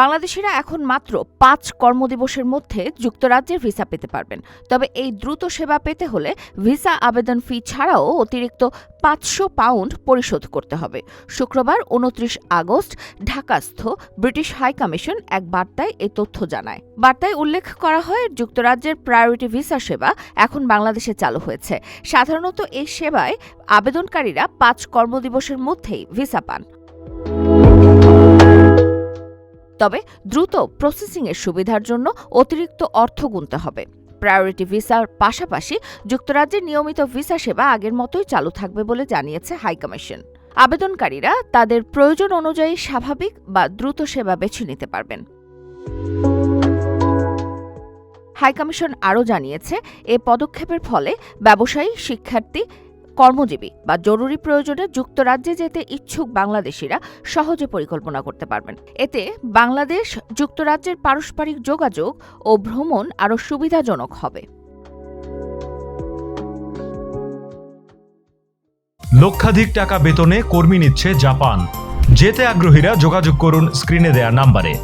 বাংলাদেশিরা এখন মাত্র পাঁচ কর্মদিবসের মধ্যে যুক্তরাজ্যের ভিসা পেতে পারবেন। তবে এই দ্রুত সেবা পেতে হলে ভিসা আবেদন ফি ছাড়াও অতিরিক্ত পাঁচশো পাউন্ড পরিশোধ করতে হবে। শুক্রবার উনত্রিশ আগস্ট ঢাকাস্থ ব্রিটিশ হাই কমিশন এক বার্তায় এ তথ্য জানায়। বার্তায় উল্লেখ করা হয়, যুক্তরাজ্যের প্রায়োরিটি ভিসা সেবা এখন বাংলাদেশে চালু হয়েছে। সাধারণত এই সেবায় আবেদনকারীরা পাঁচ কর্মদিবসের মধ্যেই ভিসা পান। তবে দ্রুত প্রসেসিংয়ের সুবিধার জন্য অতিরিক্ত অর্থ গুনতে হবে। প্রায়োরিটি ভিসার পাশাপাশি যুক্তরাজ্যের নিয়মিত ভিসা সেবা আগের মতোই চালু থাকবে বলে জানিয়েছে হাইকমিশন আবেদনকারীরা তাদের প্রয়োজন অনুযায়ী স্বাভাবিক বা দ্রুত সেবা বেছে নিতে পারবেন। হাইকমিশন আরও জানিয়েছে, এ পদক্ষেপের ফলে ব্যবসায়ী, শিক্ষার্থী কর্মজীবী বা জরুরি প্রয়োজনে যুক্তরাজ্যে যেতে ইচ্ছুক বাংলাদেশিরা সহজে পরিকল্পনা করতে পারবেন। এতে বাংলাদেশ, যুক্তরাজ্যের পারস্পরিক যোগাযোগ ও ভ্রমণ আরও সুবিধাজনক হবে। লক্ষাধিক টাকা বেতনে কর্মী নিচ্ছে জাপান। যেতে আগ্রহীরা যোগাযোগ করুন স্ক্রিনে দেয়া নাম্বারে।